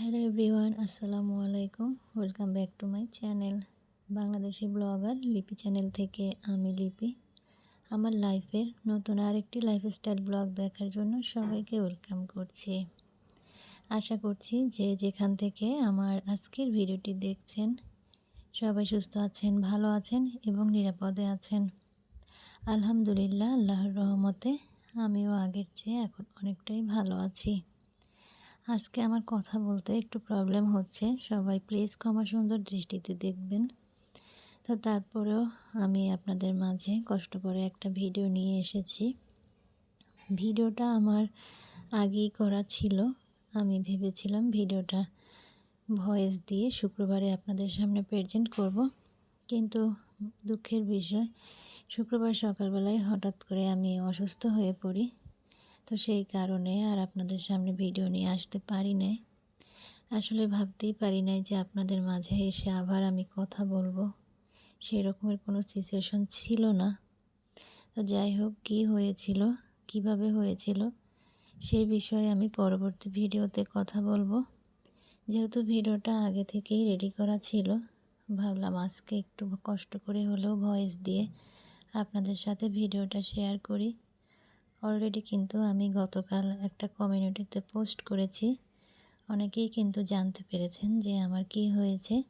Hello everyone, আসসালামু আলাইকুম। Welcome back to my channel, Bangladeshi blogger Lipi channel থেকে আমি লিপি। আমার লাইফের নতুন আরেকটি লাইফস্টাইল ব্লগ দেখার জন্য সবাইকে ওয়েলকাম করছি। আশা করছি যে যেখান থেকে আমার আজকের ভিডিওটি দেখছেন, সবাই সুস্থ আছেন, ভালো আছেন এবং নিরাপদে আছেন। আলহামদুলিল্লাহ, আল্লাহর রহমতে আমিও আগের চেয়ে এখন অনেকটাই ভালো আছি। আজকে আমার কথা বলতে একটু প্রবলেম হচ্ছে। সবাই প্লিজ ক্ষমা সুন্দর দৃষ্টিতে দেখবেন। তো তারপরেও আমি আপনাদের মাঝে কষ্ট করে একটা ভিডিও নিয়ে এসেছি। ভিডিওটা আমার আগেই করা ছিল। আমি ভেবেছিলাম ভিডিওটা ভয়েস দিয়ে শুক্রবারে আপনাদের সামনে প্রেজেন্ট করব। কিন্তু দুঃখের বিষয়, শুক্রবার সকালবেলায় হঠাৎ করে আমি অসুস্থ হয়ে পড়ি। তো সেই কারণে আর আপনাদের সামনে ভিডিও নিয়ে আসতে পারি নাই। আসলে ভাবতেই পারি নাই যে আপনাদের মাঝে এসে আবার আমি কথা বলব। সেই রকমের কোনো সিচুয়েশন ছিল না। তো যাই হোক, কী হয়েছিল, কীভাবে হয়েছিল, সেই বিষয়ে আমি পরবর্তী ভিডিওতে কথা বলব। যেহেতু ভিডিওটা আগে থেকেই রেডি করা ছিল, ভাবলাম আজকে একটু কষ্ট করে হলেও ভয়েস দিয়ে আপনাদের সাথে ভিডিওটা শেয়ার করি। অলরেডি কিন্তু আমি গতকাল একটা কমিউনিটিতে পোস্ট করেছি। অনেকেই কিন্তু জানতে পেরেছেন যে আমার কি হয়েছে।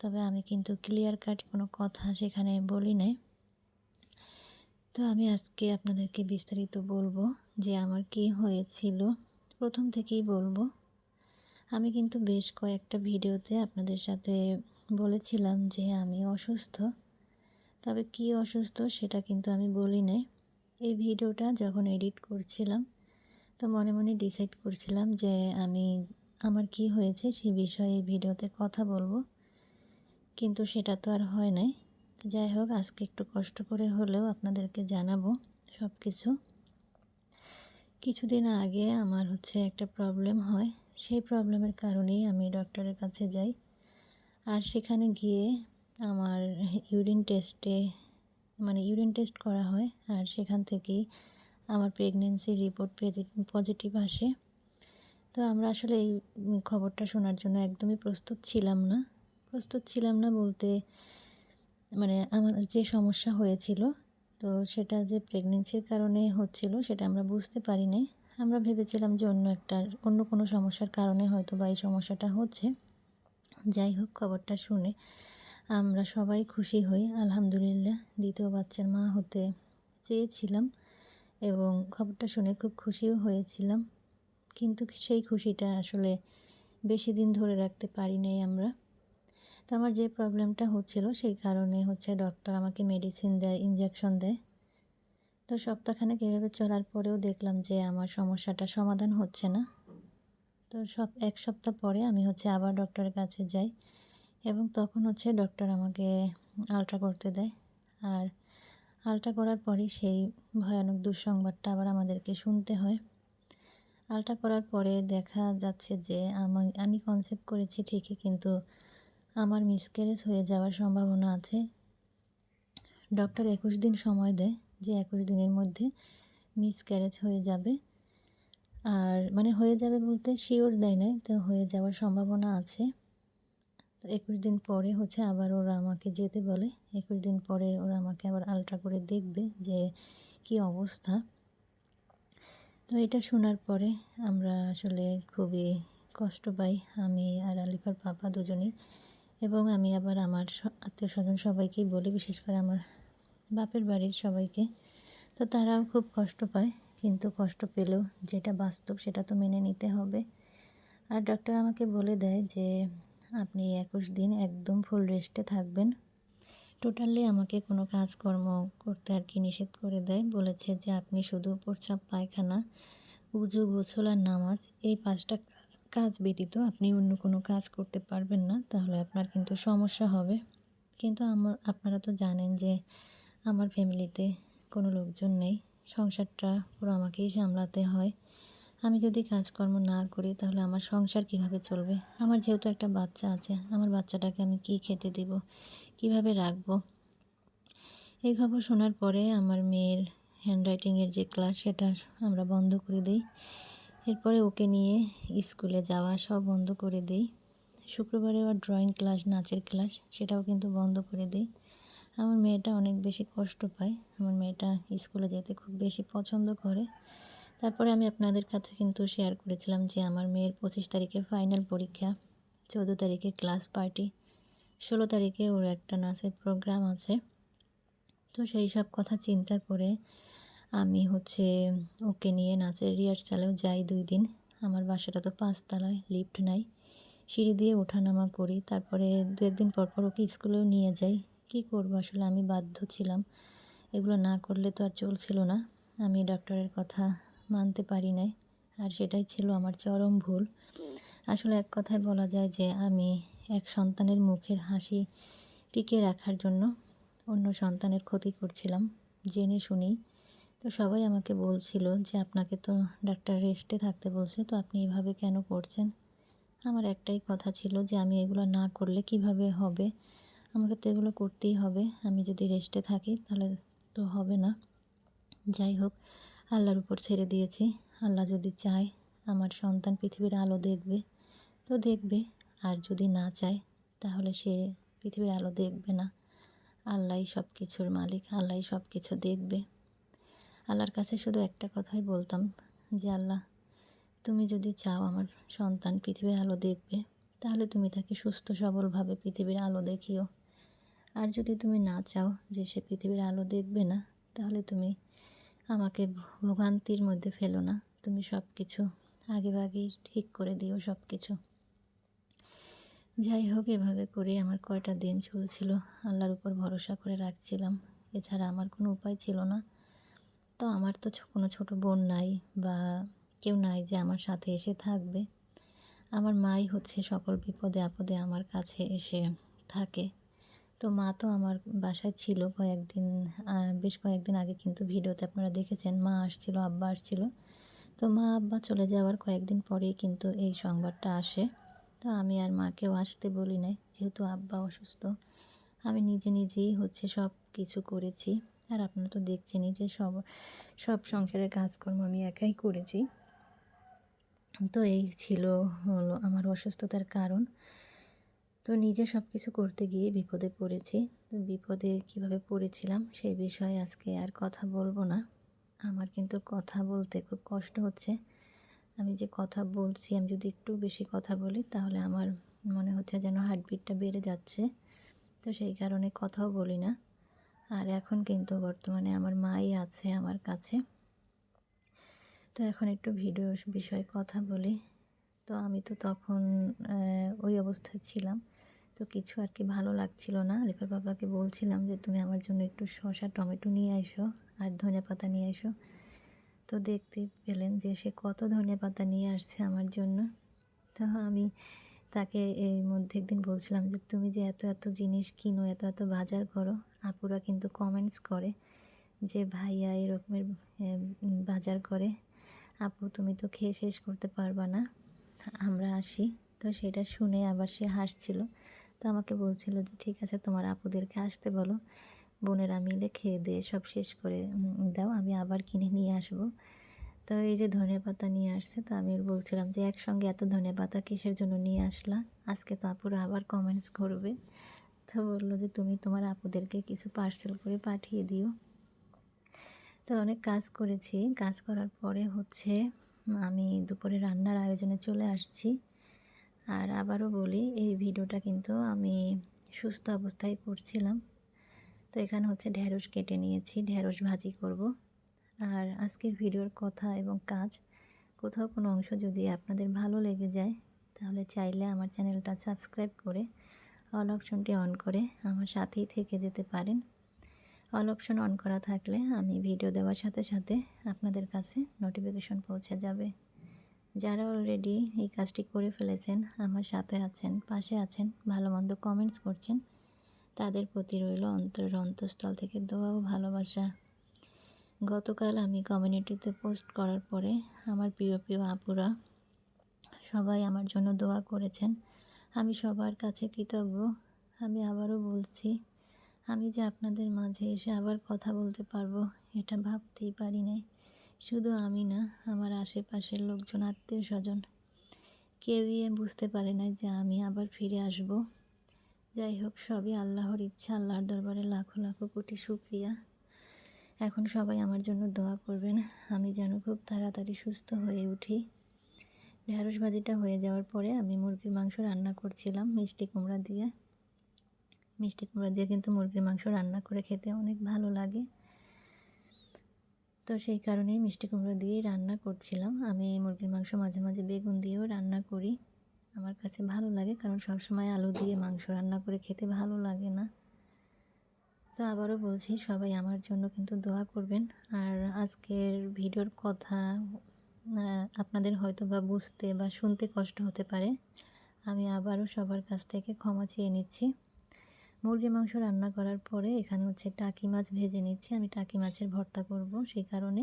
তবে আমি কিন্তু ক্লিয়ার কাট কোনো কথা সেখানে বলি নাই। তো আমি আজকে আপনাদেরকে বিস্তারিত বলব যে আমার কি হয়েছিল। প্রথম থেকেই বলব, আমি কিন্তু বেশ কয়েকটা ভিডিওতে আপনাদের সাথে বলেছিলাম যে আমি অসুস্থ। তবে কি অসুস্থ সেটা কিন্তু আমি বলি নাই। এই ভিডিওটা যখন এডিট করছিলাম, তো মনে মনে ডিসাইড করছিলাম যে আমি, আমার কি হয়েছে সে বিষয়ে এই ভিডিওতে কথা বলব। কিন্তু সেটা তো আর হয় নাই। যাই হোক, আজকে একটু কষ্ট করে হলেও আপনাদেরকে জানাব সব কিছু কিছুদিন আগে আমার হচ্ছে একটা প্রবলেম হয়। সেই প্রবলেমের কারণেই আমি ডক্টরের কাছে যাই। আর সেখানে গিয়ে আমার ইউরিন টেস্টে মানে ইউরিন টেস্ট করা হয় আর সেখান থেকেই আমার প্রেগনেন্সির রিপোর্ট পজিটিভ আসে। তো আমরা আসলে এই খবরটা শোনার জন্য একদমই প্রস্তুত ছিলাম না। প্রস্তুত ছিলাম না বলতে মানে আমার যে সমস্যা হয়েছিল, তো সেটা যে প্রেগনেন্সির কারণে হচ্ছিল সেটা আমরা বুঝতে পারি নাই। আমরা ভেবেছিলাম যে অন্য একটা, অন্য কোনো সমস্যার কারণে হয়তো বা এই সমস্যাটা হচ্ছে। যাই হোক, খবরটা শুনে আমরা সবাই খুশি হই। আলহামদুলিল্লাহ, দ্বিতীয় বাচ্চার মা হতে চেয়েছিলাম এবং খবরটা শুনে খুব খুশিও হয়েছিলাম। কিন্তু সেই খুশিটা আসলে বেশি দিন ধরে রাখতে পারি নাই আমরা। তো আমার যে প্রবলেমটা হচ্ছিল সেই কারণে হচ্ছে ডক্টর আমাকে মেডিসিন দেয় ইঞ্জেকশন দেয়। তো সপ্তাহখানেক এভাবে চলার পরেও দেখলাম যে আমার সমস্যাটা সমাধান হচ্ছে না। তো সব এক সপ্তাহ পরে আমি হচ্ছে আবার ডক্টরের কাছে যাই। এবং তখন হচ্ছে ডক্টর আমাকে আলট্রা করতে দেয়। আর আলট্রা করার পরে সেই ভয়ানক দুঃসংবাদটা আবার আমাদেরকে শুনতে হয়। আলট্রা করার পরে দেখা যাচ্ছে যে আমি আমি কনসেপ্ট করেছি ঠিকই কিন্তু আমার মিসক্যারেজ হয়ে যাওয়ার সম্ভাবনা আছে। ডক্টর একুশ দিন সময় দেয় যে একুশ দিনের মধ্যে মিসক্যারেজ হয়ে যাবে। আর মানে হয়ে যাবে বলতে শিওর দেয় নাই, তো হয়ে যাওয়ার সম্ভাবনা আছে। তো একুশ দিন পরে হচ্ছে আবার ওরা আমাকে যেতে বলে। একুশ দিন পরে ওরা আমাকে আবার আলট্রা করে দেখবে যে কি অবস্থা। তো এটা শোনার পরে আমরা আসলে খুবই কষ্ট পাই, আমি আর আলিফার পাপা দুজনেই। এবং আমি আবার আমার আত্মীয় স্বজন সবাইকেই বলি, বিশেষ করে আমার বাপের বাড়ির সবাইকে। তো তারাও খুব কষ্ট পায়, কিন্তু কষ্ট পেলেও যেটা বাস্তব সেটা তো মেনে নিতে হবে। আর ডক্টর আমাকে বলে দেয় যে আপনি একুশ দিন একদম ফুল রেস্টে থাকবেন। টোটালি আমাকে কোনো কাজকর্ম করতে আর কি নিষেধ করে দেয়। বলেছে যে আপনি শুধু প্রস্রাব পায়খানা, উজু গোছল আর নামাজ, এই পাঁচটা কাজ ব্যতীত আপনি অন্য কোনো কাজ করতে পারবেন না, তাহলে আপনার কিন্তু সমস্যা হবে। কিন্তু আমার, আপনারা তো জানেন যে আমার ফ্যামিলিতে কোনো লোকজন নেই। সংসারটা পুরো আমাকেই সামলাতে হয়। আমি যদি কাজকর্ম না করি, তাহলে আমার সংসার কীভাবে চলবে? আমার যেহেতু একটা বাচ্চা আছে, আমার বাচ্চাটাকে আমি কি খেতে দেব? কীভাবে রাখব? এই খবর শোনার পরে আমার মেয়ের হ্যান্ডরাইটিংয়ের যে ক্লাস সেটা আমরা বন্ধ করে দিই। এরপরে ওকে নিয়ে স্কুলে যাওয়া সব বন্ধ করে দিই। শুক্রবারে আবার ড্রয়িং ক্লাস নাচের ক্লাস সেটাও কিন্তু বন্ধ করে দিই। আমার মেয়েটা অনেক বেশি কষ্ট পায়। আমার মেয়েটা স্কুলে যেতে খুব বেশি পছন্দ করে। তারপরে আমি আপনাদের কাছে কিন্তু শেয়ার করেছিলাম যে আমার মেয়ের পঁচিশ তারিখে ফাইনাল পরীক্ষা, চৌদ্দো তারিখে ক্লাস পার্টি ষোলো তারিখে ওর একটা নাচের প্রোগ্রাম আছে। তো সেই সব কথা চিন্তা করে আমি হচ্ছে ওকে নিয়ে নাচের রিহার্সালেও যাই দুই দিন। আমার বাসাটা তো পাঁচতলায় লিফট নাই। সিঁড়ি দিয়ে ওঠানামা করি, তারপরে দু একদিন পর পর ওকে স্কুলেও নিয়ে যাই। কী করব আসলে? আমি বাধ্য ছিলাম। এগুলো না করলে তো আর চলছিল না। আমি ডক্টরের কথা মানতে পারি নাই। আর সেটাই ছিল আমার চরম ভুল। আসলে এক কথায় বলা যায় যে, আমি এক সন্তানের মুখের হাসি টিকিয়ে রাখার জন্য অন্য সন্তানের ক্ষতি করছিলাম। জেনে শুনেই তো সবাই আমাকে বলছিল যে, আপনাকে তো ডাক্তার রেস্টে থাকতে বলছে, তো আপনি এভাবে কেন করছেন? আমার একটাই কথা ছিল যে, আমি এগুলো না করলে কীভাবে হবে? আমাকে তো এগুলো করতেই হবে। আমি যদি রেস্টে থাকি, তাহলে তো হবে না। যাই হোক আল্লাহর উপর ছেড়ে দিয়েছি। আল্লাহ যদি চায়, আমার সন্তান পৃথিবীর আলো দেখবে, তো দেখবে। আর যদি না চায়, তাহলে সে পৃথিবীর আলো দেখবে না। আল্লাহই সব কিছুর মালিক, আল্লাহই সব কিছু দেখবে। আল্লাহর কাছে শুধু একটা কথাই বলতাম, যে আল্লাহ, তুমি যদি চাও আমার সন্তান পৃথিবীর আলো দেখবে, তাহলে তুমি তাকে সুস্থ, সবলভাবে পৃথিবীর আলো দেখিও। আর যদি তুমি না চাও যে সে পৃথিবীর আলো দেখবে না, তাহলে তুমি আমাকে ভোগান্তির মধ্যে ফেলো না। তুমি সব কিছু আগেভাগেই ঠিক করে দিও সব কিছু যাই হোক, এভাবে করে আমার কয়টা দিন চলছিল, আল্লাহর উপর ভরসা করে রাখছিলাম। এছাড়া আমার কোনো উপায় ছিল না। তো আমার তো কোনো ছোট বোন নাই বা কেউ নাই যে আমার সাথে এসে থাকবে। আমার মাই হচ্ছে সকল বিপদে আপদে আমার কাছে এসে থাকে। তো মা তো আমার বাসায় ছিল কয়েকদিন বেশ কয়েকদিন আগে কিন্তু ভিডিওতে আপনারা দেখেছেন, মা আসছিল, আব্বা আসছিল। তো মা, আব্বা চলে যাওয়ার কয়েকদিন পরেই কিন্তু এই সংবাদটা আসে। তো আমি আর মাকেও আসতে বলি নাই, যেহেতু আব্বা অসুস্থ। আমি নিজে নিজেই হচ্ছে সব কিছু করেছি। আর আপনারা তো দেখছেনই যে সব সব সংসারের কাজকর্ম আমি একাই করেছি। তো এই ছিল হলো আমার অসুস্থতার কারণ। তো নিজে সব কিছু করতে গিয়ে বিপদে পড়েছি। তো বিপদে কীভাবে পড়েছিলাম সেই বিষয়ে আজকে আর কথা বলব না। আমার কিন্তু কথা বলতে খুব কষ্ট হচ্ছে। আমি যে কথা বলছি, আমি যদি একটু বেশি কথা বলি, তাহলে আমার মনে হচ্ছে যেন হার্টবিটটা বেড়ে যাচ্ছে। তো সেই কারণে কথাও বলি না। আর এখন কিন্তু বর্তমানে আমার মাই আছে আমার কাছে। তো এখন একটু ভিডিও বিষয়ে কথা বলি। তো আমি তো তখন ওই অবস্থায় ছিলাম। তো কিছু আর কি ভালো লাগছিল না। আলিফার বাবাকে বলছিলাম যে, তুমি আমার জন্য একটু শশা টমেটো নিয়ে এসো আর ধনে পাতা নিয়ে এসো। তো দেখতে পেলেন যে, সে কত ধনে পাতা নিয়ে আসছে আমার জন্য। তো আমি তাকে এর মধ্যে একদিন বলছিলাম যে, তুমি যে এত এত জিনিস কিনো, এত এত বাজার করো, আপুরা কিন্তু কমেন্টস করে যে, ভাইয়া এরকমের বাজার করে। আপু, তুমি তো খেয়ে শেষ করতে পারবা না। আমরা আসি। তো সেটা শুনে আবার সে হাসছিল। তো আমাকে বলছিল যে, ঠিক আছে, তোমার আপুদেরকে আসতে বলো। বোনেরা মিলে খেয়ে দিয়ে সব শেষ করে দাও, আমি আবার কিনে নিয়ে আসব। তো এই যে ধনে পাতা নিয়ে আসছে, তো আমি বলছিলাম যে, একসঙ্গে এত ধনে পাতা কিসের জন্য নিয়ে আসলা? আজকে তো আপুরা আবার কমেন্টস করবে। তো বলল যে, তুমি তোমার আপুদেরকে কিছু পার্সেল করে পাঠিয়ে দিও। তো অনেক কাজ করেছি। কাজ করার পরে হচ্ছে আমি দুপুরে রান্নার আয়োজনে চলে আসছি। আর আবারও বলি, এই ভিডিওটা কিন্তু আমি সুস্থ অবস্থায় করছিলাম। তো এখানে হচ্ছে ঢ্যাঁড়স কেটে নিয়েছি ঢ্যাঁড়স ভাজি করব। আর আজকের ভিডিওর কথা এবং কাজ, কোথাও কোনো অংশ যদি আপনাদের ভালো লেগে যায়, তাহলে চাইলে আমার চ্যানেলটা সাবস্ক্রাইব করে, অল অপশনটি অন করে আমার সাথেই থেকে যেতে পারেন। অল অপশন অন করা থাকলে আমি ভিডিও দেওয়ার সাথে সাথে আপনাদের কাছে নোটিফিকেশন পৌঁছে যাবে। যারা অলরেডি এই কাজটি করে ফেলেছেন, আমার সাথে আছেন, পাশে আছেন ভালো মন্দ কমেন্টস করছেন, তাদের প্রতি রইল অন্তর অন্তঃস্থল থেকে দোয়া ও ভালোবাসা। গতকাল আমি কমিউনিটিতে পোস্ট করার পরে আমার প্রিয় প্রিয় আপুরা সবাই আমার জন্য দোয়া করেছেন। আমি সবার কাছে কৃতজ্ঞ। আমি আবারও বলছি আমি যে আপনাদের মাঝে এসে আবার কথা বলতে পারব, এটা ভাবতেই পারি নাই। শুধু আমি না, আমার আশেপাশের লোকজন আত্মীয় স্বজন কেউই বুঝতে পারে না যে আমি আবার ফিরে আসব। যাই হোক, সবই আল্লাহর ইচ্ছা, আল্লাহর দরবারে লাখো লাখো কোটি শুক্রিয়া। এখন সবাই আমার জন্য দোয়া করবেন, আমি যেন খুব তাড়াতাড়ি সুস্থ হয়ে উঠি। ঢ্যাঁড়স ভাজিটা হয়ে যাওয়ার পরে আমি মুরগির মাংস রান্না করছিলাম, মিষ্টি কুমড়া দিয়ে। মিষ্টি কুমড়া দিয়ে কিন্তু মুরগির মাংস রান্না করে খেতে অনেক ভালো লাগে। তো সেই কারণেই মিষ্টি কুমড়ো দিয়েই রান্না করছিলাম। আমি মুরগির মাংস মাঝে মাঝে বেগুন দিয়েও রান্না করি। আমার কাছে ভালো লাগে কারণ সবসময় আলু দিয়ে মাংস রান্না করে খেতে ভালো লাগে না। তো আবারও বলছি, সবাই আমার জন্য কিন্তু দোয়া করবেন। আর আজকের ভিডিওর কথা আপনাদের হয়তো বা বুঝতে বা শুনতে কষ্ট হতে পারে। আমি আবারও সবার কাছ থেকে ক্ষমা চেয়ে নিচ্ছি। মুরগির মাংস রান্না করার পরে এখানে হচ্ছে টাকি মাছ ভেজে নিচ্ছি। আমি টাকি মাছের ভর্তা করব সেই কারণে।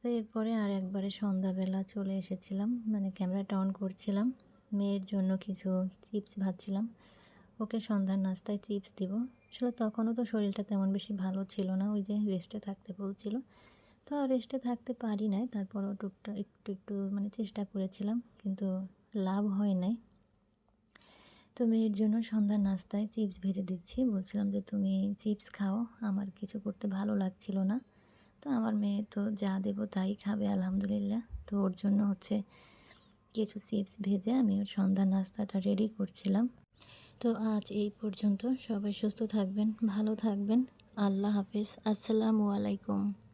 তো এরপরে আর একবারে সন্ধ্যাবেলা চলে এসেছিলাম মানে ক্যামেরাটা অন করছিলাম। মেয়ের জন্য কিছু চিপস ভাজছিলাম। ওকে সন্ধ্যার নাস্তায় চিপস দিব। আসলে তখনও তো শরীরটা তেমন বেশি ভালো ছিল না, ওই যে রেস্টে থাকতে বলছিল। তো রেস্টে থাকতে পারি নাই, তারপরও টুকটা একটু একটু মানে চেষ্টা করেছিলাম, কিন্তু লাভ হয় নাই। তো মেয়ের জন্য সন্ধ্যার নাস্তায় চিপস ভেজে দিচ্ছি। বলছিলাম যে, তুমি চিপস খাও, আমার কিছু করতে ভালো লাগছিল না। তো আমার মেয়ে তো যা দেবো তাই খাবে, আলহামদুলিল্লাহ। তো ওর জন্য হচ্ছে কিছু চিপস ভেজে আমি ওর সন্ধ্যার নাস্তাটা রেডি করছিলাম। তো আজ এই পর্যন্ত সবাই সুস্থ থাকবেন, ভালো থাকবেন। আল্লাহ হাফেজ। আসসালামু আলাইকুম।